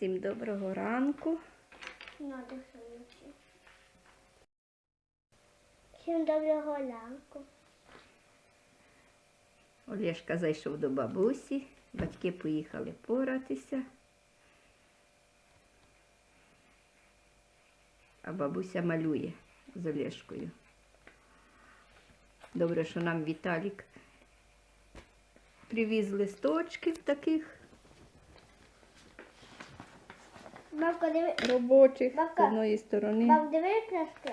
Всім доброго ранку. Всім доброго ранку. Олешка зайшов до бабусі, батьки поїхали поратися. А бабуся малює з Олешкою. Добре, що нам Віталік привіз листочків таких Бабка, диви, робочих з Бабка. одної сторони, баб, диви,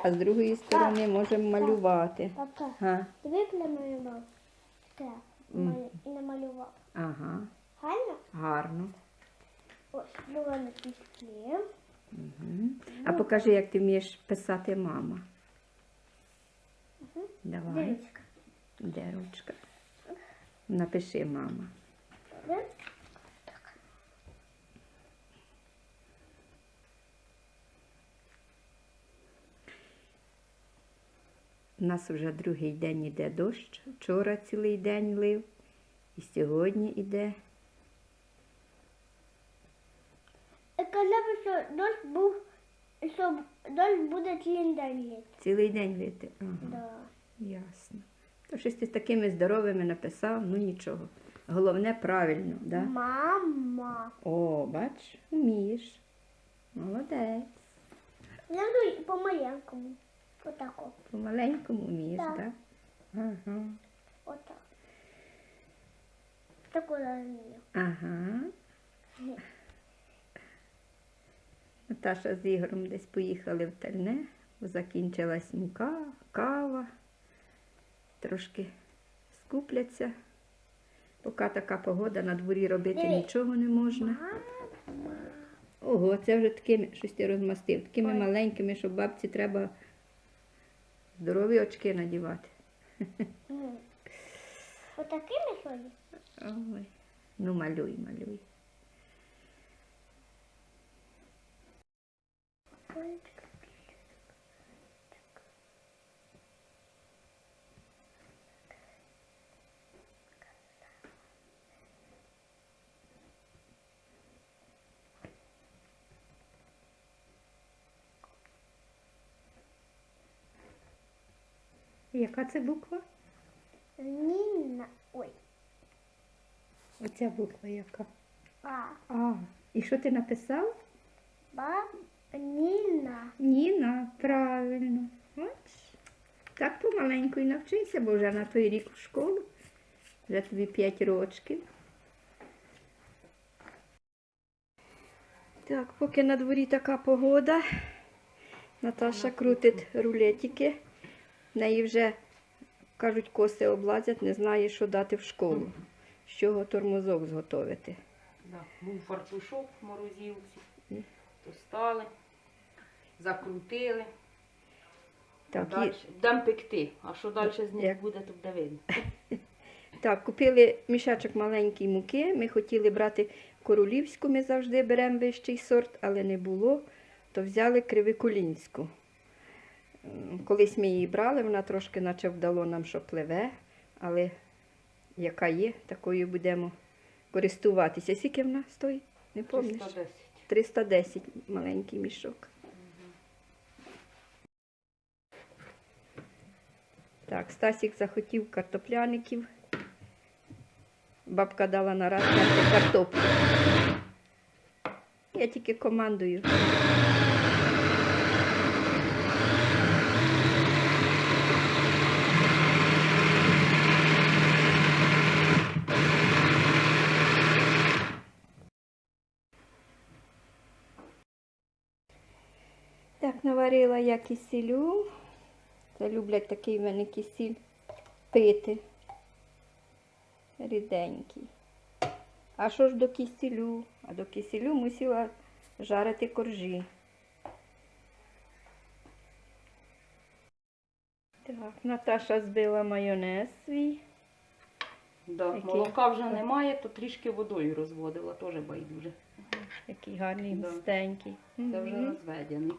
а з другої сторони можемо малювати. Бабка, Га. диви, як намалював. Так, Мгм. і намалював. Ага, Гарно? гарно. Ось, було на пісні. А покажи, як ти вмієш писати мама. Давай. Дивіться. Де ручка? Напиши мама. Добре? У нас вже другий день іде дощ. Вчора цілий день лив. І сьогодні іде. І казав, що дощ був, що дощ буде цілий день літ. Цілий день лити. Ага, Да. ясно. То щось ти з такими здоровими написав, ну нічого. Головне правильно, да? Мама. О, бач, вмієш. Молодець. Я буду по-маленькому. Отако. По-маленькому вмієш, Так. так? Ага. Отак. Таку розумію. Ага. Наташа з Ігорем десь поїхали в Тальне, бо закінчилась мука, кава. Трошки скупляться. Поки така погода, на дворі робити Диви. нічого не можна. Ого, це вже такими, щось ти розмастив, такими Ой. маленькими, що бабці треба здорові очки надівати. Отакими що? Ой. Ну, малюй, малюй. Яка це буква? Ніна. Ой. Оця буква яка? А. А, і що ти написав? Ба. Ніна. Ніна, правильно. Бач. Так помаленьку і навчися, бо вже на той рік в школу. Вже тобі 5 рочків. Так, поки на дворі така погода, Наташа крутить рулетики. В неї вже, кажуть, коси облазять, не знає, що дати в школу. З чого тормозок зготовити. Да, був фартушок в морозилці, Мгм. то стали, закрутили. Так, далі, і- Будемо пекти, а що далі з них Як? буде, то буде видно. Так, купили мішечок маленької муки. Ми хотіли брати королівську, ми завжди беремо вищий сорт, але не було, то взяли кривикулінську. Колись ми її брали, вона трошки наче вдало нам, що пливе, але яка є, такою будемо користуватися. Скільки вона стоїть? Не пам'ятаєш? 310. 310 маленький мішок. Так, Стасік захотів картопляників. Бабка дала на раз картоплю. Я тільки командую. Наварила я кисілю. Це люблять такий в мене кисіль пити. Ріденький. А що ж до кисілю? А до кисілю мусила жарити коржі. Так, Наташа збила майонез свій. Да, Який? Молока вже немає, то трішки водою розводила, теж байдуже. Який гарний Да. густенький. Це вже Мгм. розведений.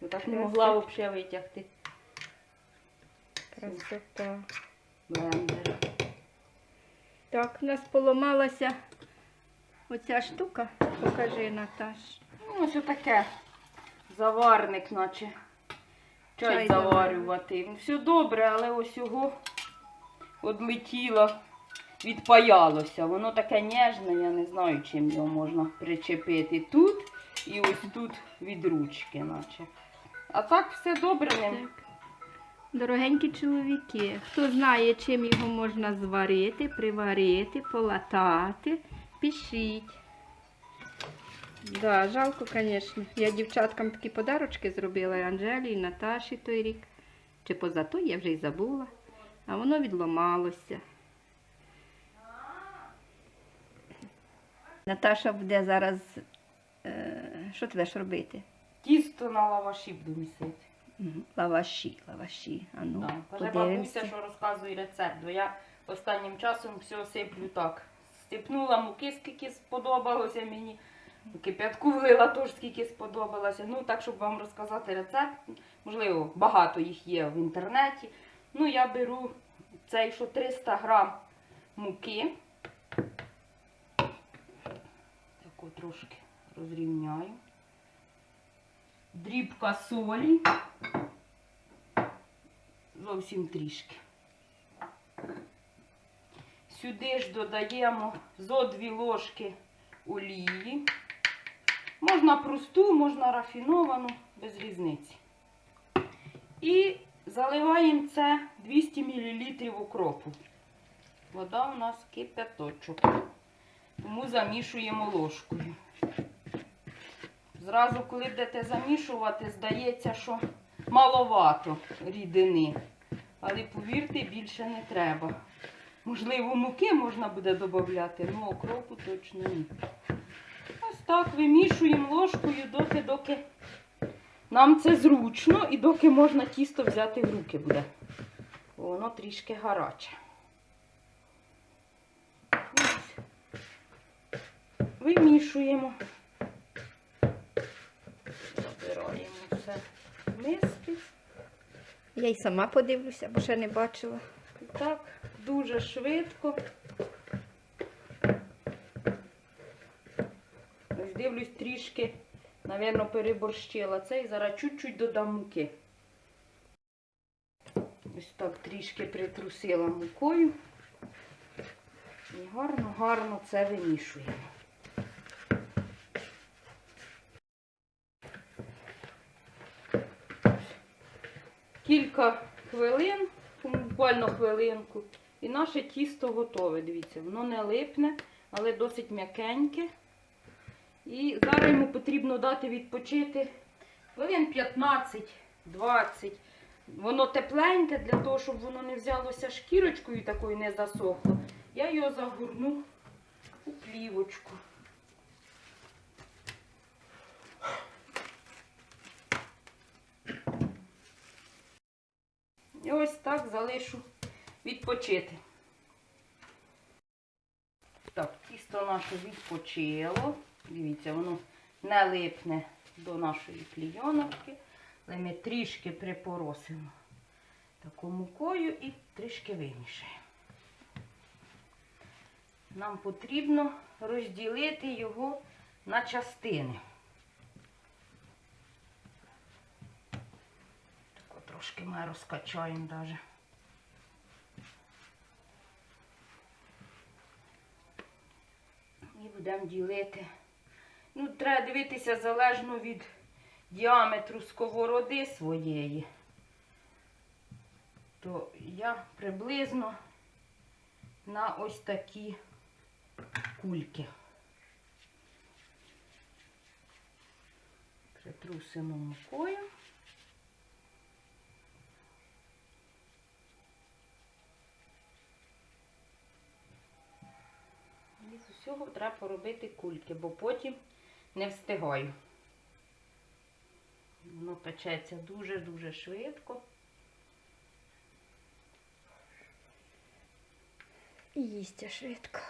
Ну так не могла взагалі витягти Красота. блендер. Так, у нас поламалася оця штука. Покажи, Наташ. Ну, ось отаке. Заварник, наче. Чай, Чай заварювати. Ну, Все добре, але ось його одлетіло, відпаялося. Воно таке ніжне, я не знаю, чим його можна причепити тут і ось тут від ручки, наче. А так все добре ним. Так. Дорогенькі чоловіки, хто знає, чим його можна зварити, приварити, полатати, пишіть. Да, жалко, звісно. Я дівчаткам такі подарочки зробила і Анжелі, і Наташі той рік. Чи поза той, я вже й забула. А воно відломалося. Наташа буде зараз. Е, що ти будеш робити? Тісто на лаваші буду місити. Мгм, Лаваші, лаваші. А ну, Так, Каже подивимося. бабуся, що розказує рецепт, бо я останнім часом все сиплю так. Степнула муки, скільки сподобалося мені. Кип'ятку влила теж скільки сподобалося. Ну, так, щоб вам розказати рецепт. Можливо, багато їх є в інтернеті. Ну, я беру цей, що 300 грам муки. Таку трошки розрівняю. Дрібка солі зовсім трішки. Сюди ж додаємо зо дві ложки олії. Можна просту, можна рафіновану, без різниці. І заливаємо це 200 мл укропу. Вода у нас кипяточок. Тому замішуємо ложкою. Зразу, коли будете замішувати, здається, що маловато рідини. Але повірте, більше не треба. Можливо, муки можна буде додати, але окропу точно ні. Ось так вимішуємо ложкою доки, доки нам це зручно і доки можна тісто взяти в руки буде. Воно трішки гаряче. Вимішуємо. Забираємо все в миски. Я й сама подивлюся, бо ще не бачила. І Так, дуже швидко. Ось дивлюсь трішки, напевно, переборщила це і зараз чуть-чуть додам муки. Ось так трішки притрусила мукою. І гарно-гарно це вимішуємо. Кілька хвилин, буквально хвилинку, і наше тісто готове. Дивіться, воно не липне, але досить м'якеньке. І зараз йому потрібно дати відпочити хвилин 15-20. Воно тепленьке для того, щоб воно не взялося шкірочкою такою не засохло. Я його загорну у плівочку. І ось так залишу відпочити. Так, тісто наше відпочило. Дивіться, воно не липне до нашої клійоночки. Але ми трішки припоросимо таку мукою і трішки вимішаємо. Нам потрібно розділити його на частини. Тако ми розкачаємо навіть. І будемо ділити. Ну, треба дивитися залежно від діаметру сковороди своєї. То я приблизно на ось такі кульки. Притрусимо мукою. З треба поробити кульки, бо потім не встигаю. Воно печеться дуже-дуже швидко. І їсться швидко.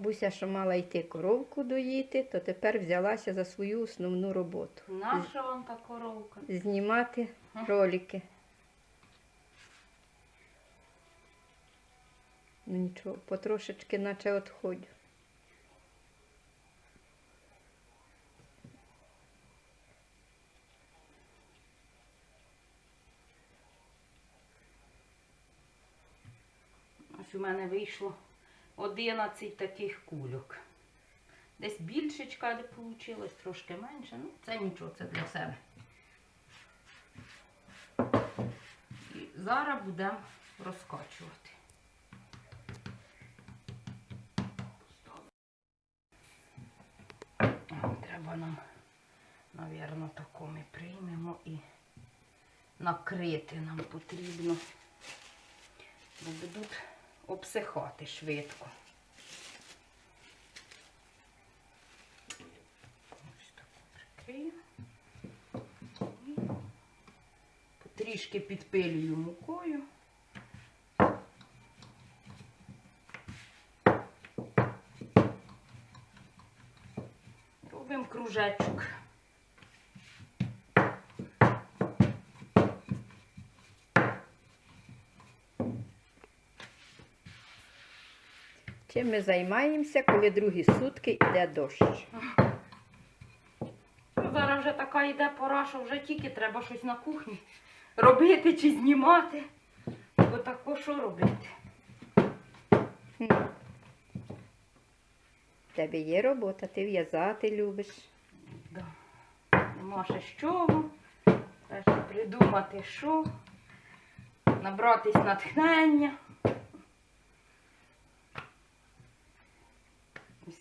Бабуся, що мала йти коровку доїти, то тепер взялася за свою основну роботу. Наша вам та коровка. Знімати ролики. Ну нічого, потрошечки наче відходю. Ось у мене вийшло 11 таких кульок. Десь більшечка де вийшло, трошки менше. Ну, це нічого, це для себе. І зараз будемо розкачувати. Треба нам, мабуть, таку ми приймемо і накрити нам потрібно бо будуть обсихати швидко. Ось так прикрию. І Потрішки підпилюю мукою. Робимо кружечок. Чим ми займаємося, коли другі сутки йде дощ? Ну, Зараз вже така йде пора, що вже тільки треба щось на кухні робити чи знімати. Бо тако що робити? В тебе є робота, ти в'язати любиш. Да. Нема ще з чого. Треба придумати, що. Набратись натхнення.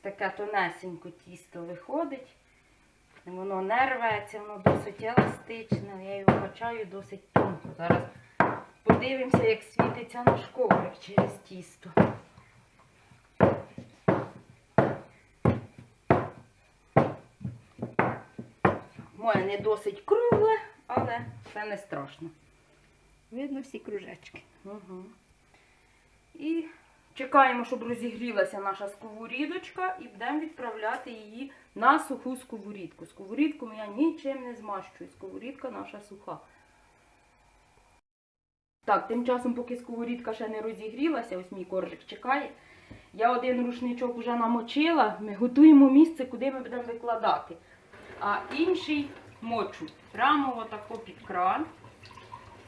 Таке тонесенько тісто виходить. Воно не рветься, воно досить еластичне. Я його качаю досить тонко. Зараз подивимося, як світиться наш коврик через тісто. Моє не досить кругле, але це не страшно. Видно всі кружечки. Угу. І чекаємо, щоб розігрілася наша сковорідочка, і будемо відправляти її на суху сковорідку. Сковорідку я нічим не змащую. Сковорідка наша суха. Так, тим часом, поки сковорідка ще не розігрілася, ось мій коржик чекає. Я один рушничок вже намочила. Ми готуємо місце, куди ми будемо викладати. А інший мочу прямо отако під кран.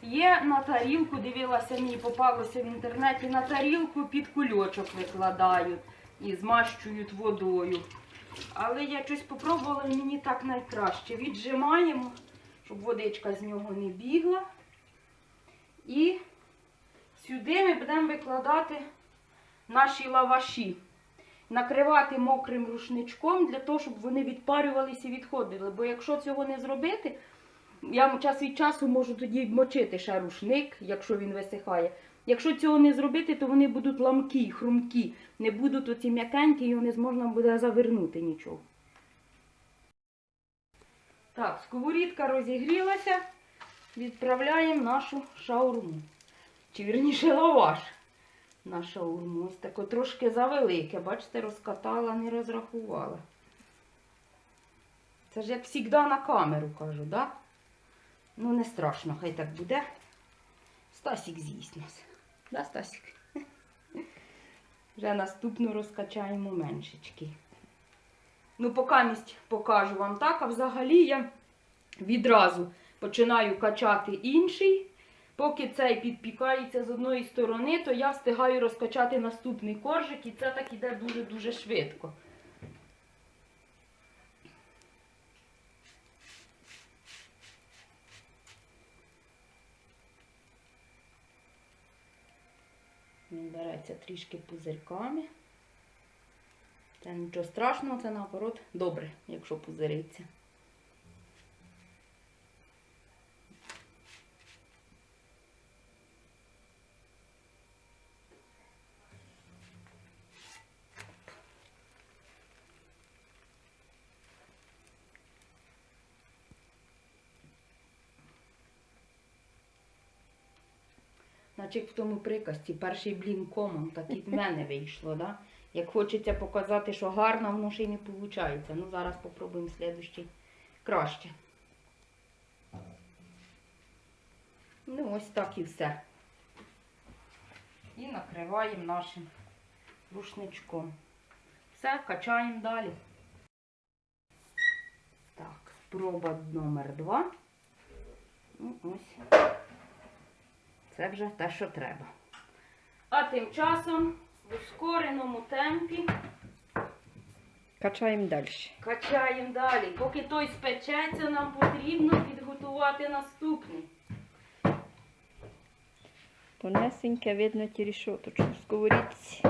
Є на тарілку, дивилася, мені попалося в інтернеті, на тарілку під кульочок викладають і змащують водою. Але я щось спробувала і мені так найкраще. Віджимаємо, щоб водичка з нього не бігла. І сюди ми будемо викладати наші лаваші. Накривати мокрим рушничком для того, щоб вони відпарювалися і відходили. Бо якщо цього не зробити, я час від часу можу тоді мочити ще рушник, якщо він висихає. Якщо цього не зробити, то вони будуть ламкі, хрумкі, не будуть оці м'якенькі, і не зможна буде завернути нічого. Так, сковорідка розігрілася. Відправляємо нашу шаурму. Чи вірніше лаваш на шаурму. Ось таке трошки завелике. Бачите, розкатала, не розрахувала. Це ж як завжди на камеру кажу, да? Ну, не страшно, хай так буде. Стасік з'їсть нас. Да, Стасік? Вже наступну розкачаємо меншечки. Ну, поки місць покажу вам так, а взагалі я відразу починаю качати інший. Поки цей підпікається з одної сторони, то я встигаю розкачати наступний коржик, і це так іде дуже-дуже швидко. Береться трішки пузирьками. Це нічого страшного, це наоборот добре, якщо пузириться. Значить, в тому приказці перший блін комом, так і в мене вийшло, да? Як хочеться показати, що гарно, воно ще й не виходить. Ну, зараз попробуємо слідущий краще. Ну, ось так і все. І накриваємо нашим рушничком. Все, качаємо далі. Так, спроба номер два. Ну, ось. Це вже те, що треба. А тим часом в ускореному темпі Качаємо далі. качаємо далі. Поки той спечеться, нам потрібно підготувати наступний. Тонесеньке видно ті рішоточку в сковорідці.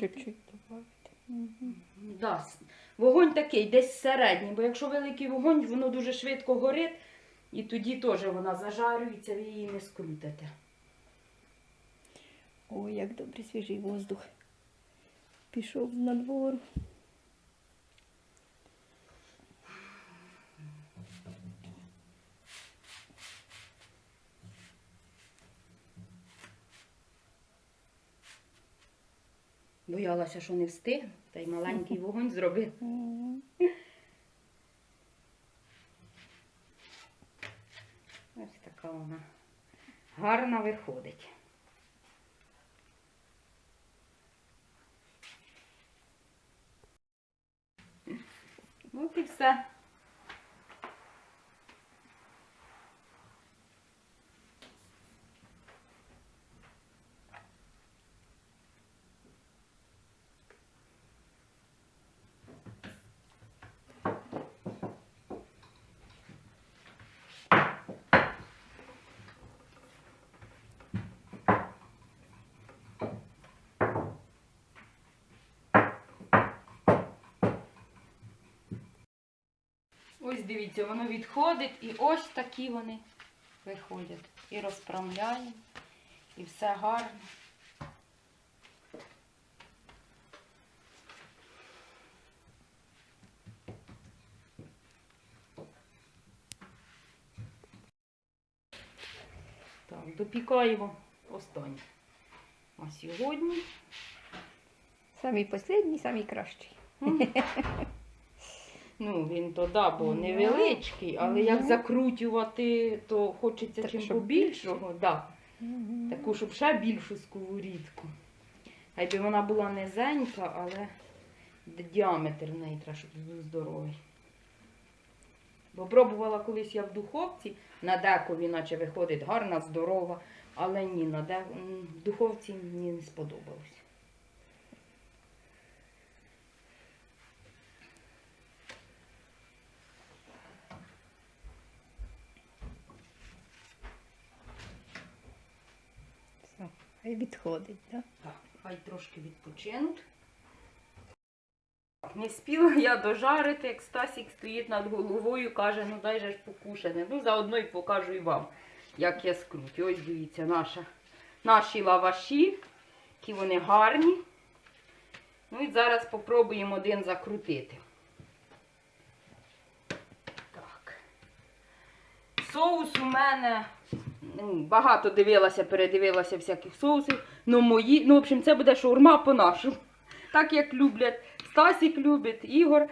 Чуть-чуть додати. Угу. Да, вогонь такий, десь середній, бо якщо великий вогонь, воно дуже швидко горить, і тоді теж вона зажарюється, ви її не скрутите. Ой, як добре свіжий воздух. Пішов на надвору. Боялася, що не встигну, та й маленький вогонь зробив. Ось така вона гарна виходить. От і все. Ось дивіться, воно відходить і ось такі вони виходять. І розправляємо, і все гарно. Так, допікаємо останнє. А сьогодні Самий останній, самий кращий. Ну, він то да, бо невеличкий, але як Ну. закрутювати, то хочеться Так, чим щоб побільшого. Да. Таку, щоб ще більшу сковорідку. Хай би вона була низенька, але д- діаметр в неї треба, щоб був здоровий. Бо пробувала колись я в духовці, на декові, наче виходить гарна, здорова, але ні, на де... м, в духовці мені не сподобалось. Все, хай відходить, так? Так, хай трошки відпочинуть. Не спіла я дожарити, як Стасік стоїть над головою, каже, ну дай же ж покушане. Ну, заодно й покажу і вам, як я скрутю. Ось дивіться, наша, наші лаваші, які вони гарні. Ну і зараз попробуємо один закрутити. Так. Соус у мене багато дивилася, передивилася всяких соусів. Ну, мої, ну, в общем, це буде шаурма по-нашому. Так як люблять Стасік любить, Ігор.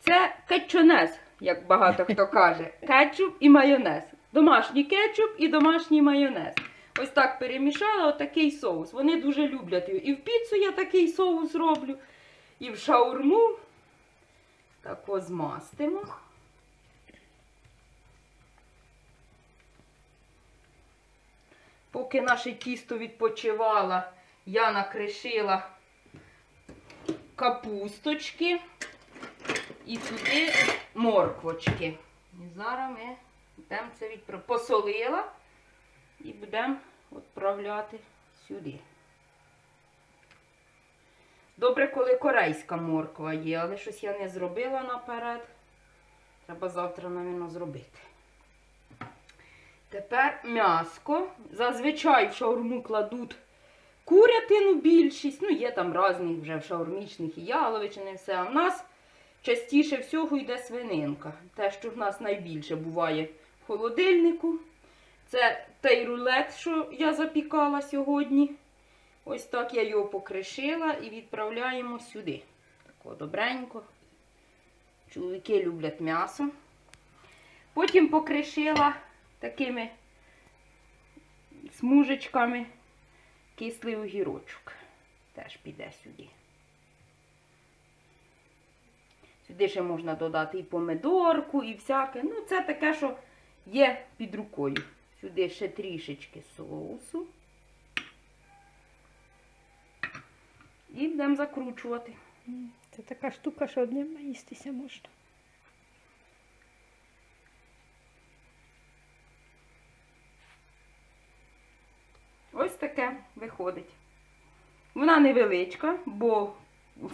Це кетчунес, як багато хто каже. Кетчуп і майонез. Домашній кетчуп і домашній майонез. Ось так перемішала отакий соус. Вони дуже люблять його. І в піцу я такий соус роблю, і в шаурму. Так ось змастимо. Поки наше тісто відпочивало, я накришила капусточки і туди морквочки. І зараз ми будемо це відпра... посолила і будемо відправляти сюди. Добре, коли корейська морква є, але щось я не зробила наперед. Треба завтра, мабуть, зробити. Тепер м'яско. Зазвичай в шаурму кладуть курятину більшість. Ну, є там різних вже в шаурмічних і яловичини, все. А в нас частіше всього йде свининка. Те, що в нас найбільше буває в холодильнику. Це той рулет, що я запікала сьогодні. Ось так я його покришила і відправляємо сюди. Тако добренько. Чоловіки люблять м'ясо. Потім покришила такими смужечками кислий огірочок. Теж піде сюди. Сюди ще можна додати і помидорку, і всяке. Ну, це таке, що є під рукою. Сюди ще трішечки соусу. І будемо закручувати. Це така штука, що одним наїстися можна. Ось таке виходить. Вона невеличка, бо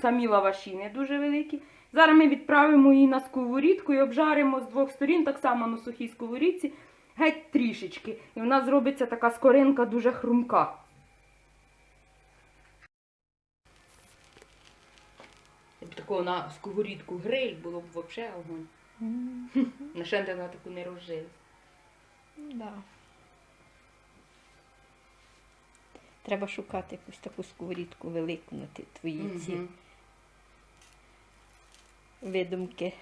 самі лаваші не дуже великі. Зараз ми відправимо її на сковорідку і обжаримо з двох сторін, так само на сухій сковорідці, геть трішечки. І вона зробиться така скоринка дуже хрумка. Такого на сковорідку гриль було б взагалі огонь. На шенте на таку не розжили. Да. Треба шукати якусь таку сковорідку велику на ті твої ці видумки.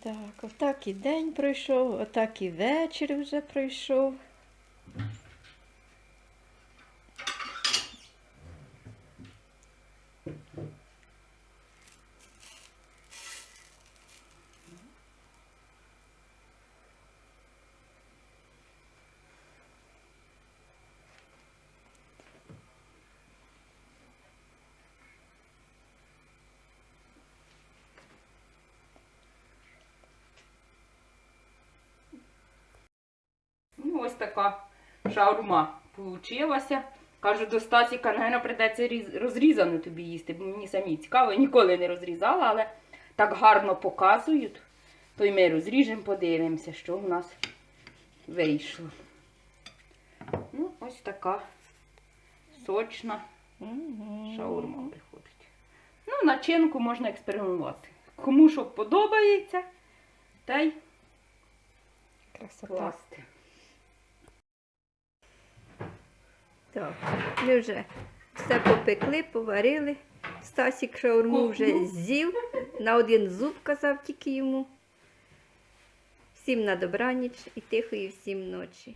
Так, отак і день пройшов, отак і вечір вже пройшов. Ну, ось така шаурма получилася. Кажу, до Стасіка, напевно, прийдеться різ- розрізану тобі їсти, бо мені самі цікаво, я ніколи не розрізала, але так гарно показують. То й ми розріжемо, подивимося, що в нас вийшло. Ну, ось така сочна шаурма виходить. Ну, начинку можна експериментувати. Кому що подобається, та й Красота. класти. Так, ми вже все попекли, поварили. Стасік шаурму вже з'їв, на один зуб казав тільки йому. Всім на добраніч і тихої всім ночі.